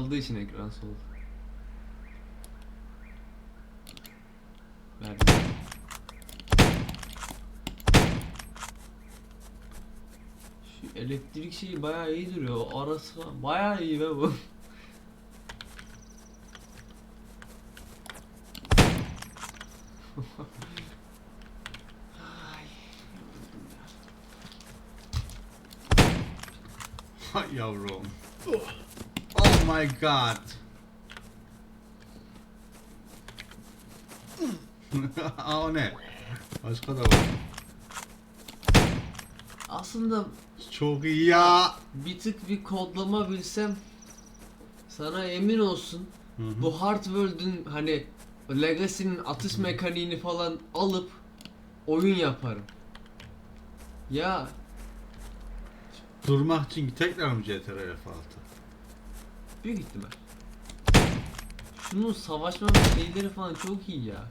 aldığı için ekran soldu. Verdim. Şu elektrik şeyi bayağı iyi duruyor. O arası bayağı iyi be bu. Hay yavrum. Oh my god. Aa o ne? Başka da var. Aslında Çok iyi ya. bir tık bir kodlama bilsem sana emin olsun bu Hardworld'ün hani Legacy'nin atış mekaniğini falan alıp oyun yaparım. Ya Durmak için tekrar mı CTRL F6? Büyük ihtimal. Şunun savaşma şeyleri falan çok iyi ya.